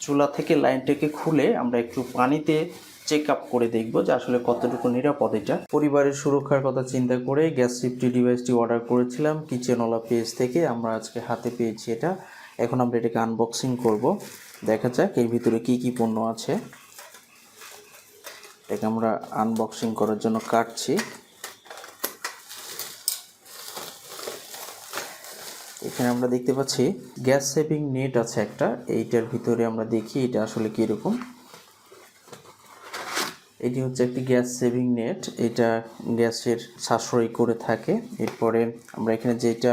চুলা থেকে লাইনটাকে খুলে আমরা একটু পানিতে চেক আপ করে দেখব যে আসলে কতটুকু নিরাপদ এটা। পরিবারের সুরক্ষার কথা চিন্তা করে গ্যাস সেফটি ডিভাইসটি অর্ডার করেছিলাম কিচেনওয়ালা পেজ থেকে। আমরা আজকে হাতে পেয়েছি এটা। এখন আমরা এটাকে আনবক্সিং করব। দেখা যাক এর ভিতরে কি কি পণ্য আছে। এটাকে আমরা আনবক্সিং করার জন্য কাটছি। এখানে আমরা দেখতে পাচ্ছি গ্যাস সেভিং নেট আছে একটা। এইটার ভিতরে আমরা দেখি এটা আসলে কীরকম। এটি হচ্ছে একটি গ্যাস সেভিং নেট। এটা গ্যাসের সাশ্রয় করে থাকে। এরপরে আমরা এখানে যেটা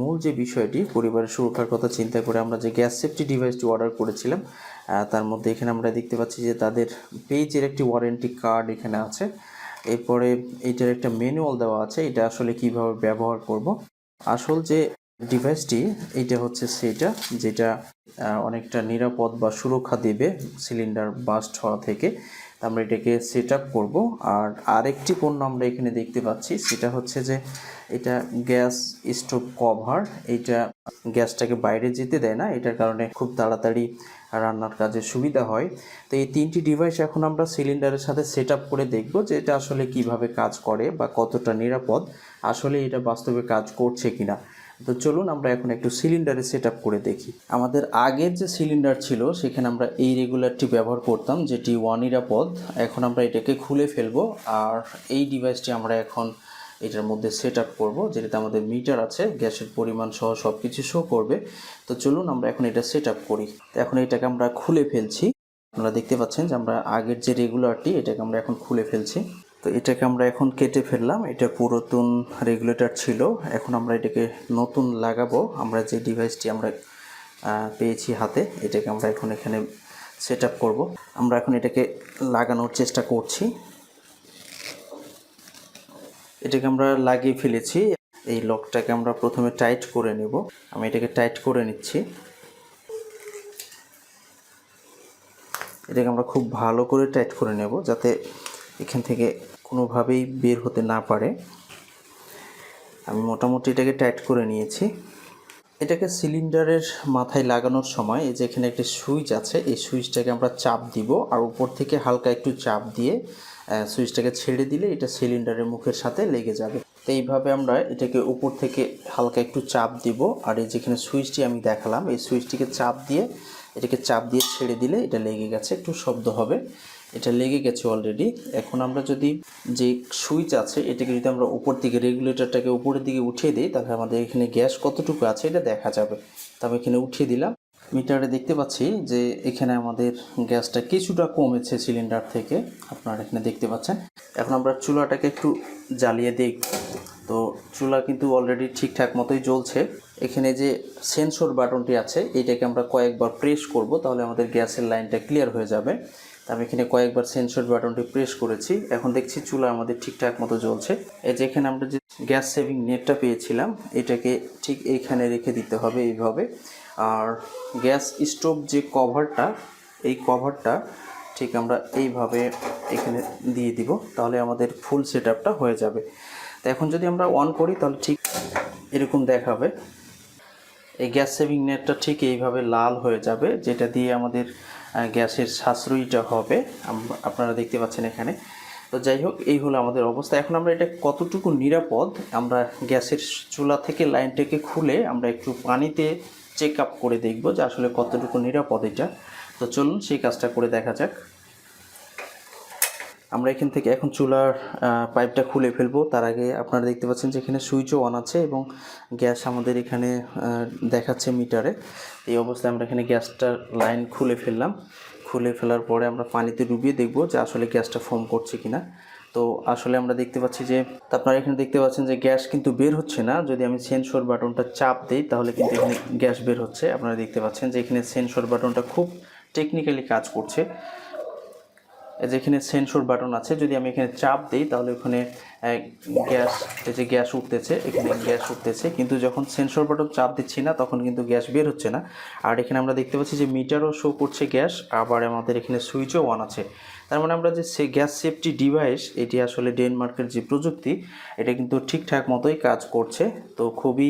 মূল যে বিষয়টি, পরিবারের সুরক্ষার কথা চিন্তা করে আমরা যে গ্যাস সেফটি ডিভাইসটি অর্ডার করেছিলাম তার মধ্যে এখানে আমরা দেখতে পাচ্ছি যে তাদের পেজের একটি ওয়ারেন্টি কার্ড এখানে আছে। এরপরে এটার একটা ম্যানুয়াল দেওয়া আছে। এটা আসলে কীভাবে ব্যবহার করব। আসল যে ডিভাইসটি এটা হচ্ছে সেটা, যেটা অনেকটা নিরাপদ বা সুরক্ষা দেবে সিলিন্ডার বাস্ট হওয়া থেকে। আমরা এটাকে সেট আপ করব। আর আরেকটি পণ্য আমরা এখানে দেখতে পাচ্ছি, সেটা হচ্ছে যে, এটা গ্যাস স্টোভ কভার। এটা গ্যাসটাকে বাইরে যেতে দেয় না, এটার কারণে খুব তাড়াতাড়ি রান্নার কাজে সুবিধা হয়। তো এই তিনটি ডিভাইস এখন আমরা সিলিন্ডারের সাথে সেট আপ করে দেখব যে এটা আসলে কীভাবে কাজ করে বা কতটা নিরাপদ। আসলে এটা বাস্তবে কাজ করছে কিনা। তো চলুন আমরা এখন একটু সিলিন্ডারে সেট করে দেখি। আমাদের আগের যে সিলিন্ডার ছিল, সেখানে আমরা এই রেগুলারটি ব্যবহার করতাম, যেটি ওয়ান নিরাপদ এখন আমরা এটাকে খুলে ফেলব, আর এই ডিভাইসটি আমরা এখন এটার মধ্যে সেট আপ করব, যেটাতে আমাদের মিটার আছে, গ্যাসের পরিমাণ সহ সব কিছু শো করবে। তো চলুন আমরা এখন এটা সেট আপ করি। এখন এটাকে আমরা খুলে ফেলছি। আপনারা দেখতে পাচ্ছেন যে আমরা আগের যে রেগুলারটি এটাকে আমরা এখন খুলে ফেলছি। তো এটাকে আমরা এখন কেটে ফেললাম। এটা পুরাতন রেগুলেটর ছিল। এখন আমরা এটাকে নতুন লাগাবো। আমরা যে ডিভাইসটি আমরা পেয়েছি হাতে, এটাকে আমরা এখন এখানে সেট আপ করব। আমরা এখন এটাকে লাগানোর চেষ্টা করছি। এটাকে আমরা লাগিয়ে ফেলেছি। এই লকটাকে আমরা প্রথমে টাইট করে নেব। আমি এটাকে টাইট করে নিচ্ছি। এটাকে আমরা খুব ভালো করে টাইট করে নেব, যাতে এখান থেকে কোনোভাবেই বের হতে না পারে। আমি মোটামুটি এটাকে টাইট করে নিয়েছি। এটাকে সিলিন্ডারের মাথায় লাগানোর সময় এই যে এখানে একটি সুইচ আছে, এই সুইচটাকে আমরা চাপ দিব আর উপর থেকে হালকা একটু চাপ দিয়ে সুইচটাকে ছেড়ে দিলে এটা সিলিন্ডারের মুখের সাথে লেগে যাবে। তো এইভাবে আমরা এটাকে উপর থেকে হালকা একটু চাপ দিব আর এই যেখানে সুইচটি আমি দেখালাম, এই সুইচটিকে চাপ দিয়ে, এটাকে চাপ দিয়ে ছেড়ে দিলে এটা লেগে গেছে, একটু শব্দ হবে। এটা লেগে গেছে অলরেডি এখন আমরা যদি যে সুইচ আছে, এটাকে যদি আমরা উপর দিকে রেগুলেটরটাকে উপরের দিকে উঠিয়ে দিই, তাহলে আমাদের এখানে গ্যাস কতটুকু আছে এটা দেখা যাবে। তো আমি এখানে উঠিয়ে দিলাম। মিটারে দেখতে পাচ্ছি যে এখানে আমাদের গ্যাসটা কিছুটা কমেছে সিলিন্ডার থেকে। আপনারা এখানে দেখতে পাচ্ছেন। এখন আমরা চুলাটাকে একটু জ্বালিয়ে দেখব তো চুলা কিন্তু অলরেডি ঠিকঠাক মতোই জ্বলছে। এখানে যে সেন্সর বাটনটি আছে, এটাকে আমরা কয়েকবার প্রেস করব, তাহলে আমাদের গ্যাসের লাইনটা ক্লিয়ার হয়ে যাবে। আমি এখানে কয়েকবার সেন্সর বাটনটি প্রেস করেছি। এখন দেখছি চুলা আমাদের ঠিকঠাক মতো জ্বলছে। এই যে এখানে আমরা যে গ্যাস সেভিং নেটটা পেয়েছিলাম, এটাকে ঠিক এইখানে রেখে দিতে হবে এইভাবে। আর গ্যাস স্টোভ যে কভারটা এই কভারটা ঠিক আমরা এইভাবে এখানে দিয়ে দিব, তাহলে আমাদের ফুল সেট হয়ে যাবে। তো এখন যদি আমরা অন করি, তাহলে ঠিক এরকম দেখাবে। এই গ্যাস সেভিং নেটটা ঠিক এইভাবে লাল হয়ে যাবে, যেটা দিয়ে আমাদের গ্যাসের সাশ্রয়ীটা হবে। আপনারা দেখতে পাচ্ছেন এখানে। তো যাই হোক, এই হলো আমাদের অবস্থা। এখন আমরা এটা কতটুকু নিরাপদ, আমরা গ্যাসের চুলা থেকে লাইনটাকে খুলে আমরা একটু পানিতে চেক আপ করে দেখব যে আসলে কতটুকু নিরাপদ এটা। তো চলুন সেই কাজটা করে দেখা যাক। আমরা এখান থেকে এখন চুলার পাইপটা খুলে ফেলব। তার আগে আপনারা দেখতে পাচ্ছেন যে এখানে সুইচও অন আছে এবং গ্যাস আমাদের এখানে দেখাচ্ছে মিটারে। এই অবস্থায় আমরা এখানে গ্যাসটার লাইন খুলে ফেললাম। খুলে ফেলার পরে আমরা পানিতে ডুবিয়ে দেখব যে আসলে গ্যাসটা ফোম করছে কিনা। তো আসলে আমরা দেখতে পাচ্ছি যে আপনারা এখানে দেখতে পাচ্ছেন যে গ্যাস কিন্তু বের হচ্ছে না। যদি আমি সেন্সর বাটনটা চাপ দিই, তাহলে কিন্তু এখানে গ্যাস বের হচ্ছে। আপনারা দেখতে পাচ্ছেন যে এখানে সেন্সর বাটনটা খুব টেকনিক্যালি কাজ করছে। এই যে এখানে সেন্সর বাটন আছে, যদি আমি এখানে চাপ দিই, তাহলে ওখানে গ্যাস এই যে গ্যাস উঠতেছে, এখানে গ্যাস উঠতেছে, কিন্তু যখন সেন্সর বাটন চাপ দিচ্ছি না, তখন কিন্তু গ্যাস বের হচ্ছে না। আর এখানে আমরা দেখতে পাচ্ছি যে মিটারও শো করছে গ্যাস আবার আমাদের এখানে সুইচও অন আছে। তার মানে আমরা যে সে গ্যাস সেফটি ডিভাইস এটি আসলে ডেনমার্কের যে প্রযুক্তি, এটা কিন্তু ঠিকঠাক মতোই কাজ করছে। তো খুবই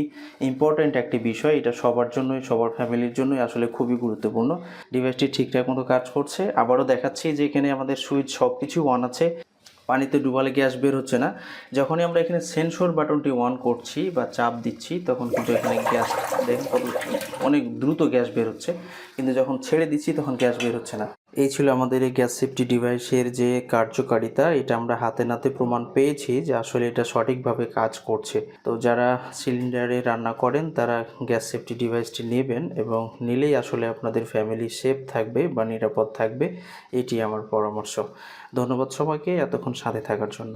ইম্পর্ট্যান্ট একটি বিষয়, এটা সবার জন্যই, সবার ফ্যামিলির জন্যই আসলে খুবই গুরুত্বপূর্ণ। ডিভাইসটি ঠিকঠাক মতো কাজ করছে। আবারও দেখাচ্ছি যে এখানে আমাদের সুইচ সব কিছু অন আছে। পানিতে ডুবালে গ্যাস বের হচ্ছে না। যখনই আমরা এখানে সেন্সর বাটনটি অন করছি বা চাপ দিচ্ছি, তখন কিন্তু এখানে গ্যাস দেখেন অনেক দ্রুত গ্যাস বের হচ্ছে। কিন্তু যখন ছেড়ে দিচ্ছি, তখন গ্যাস বের হচ্ছে না। এই ছিল আমাদের এই গ্যাস সেফটি ডিভাইসের যে কার্যকারিতা, এটা আমরা হাতে নাতে প্রমাণ পেয়েছি যে আসলে এটা সঠিকভাবে কাজ করছে। তো যারা সিলিন্ডারে রান্না করেন, তারা গ্যাস সেফটি ডিভাইসটি নেবেন এবং নিলেই আসলে আপনাদের ফ্যামিলি সেফ থাকবে বা নিরাপদ থাকবে, এটি আমার পরামর্শ। ধন্যবাদ সবাইকে, এতক্ষণ সাথে থাকার জন্য।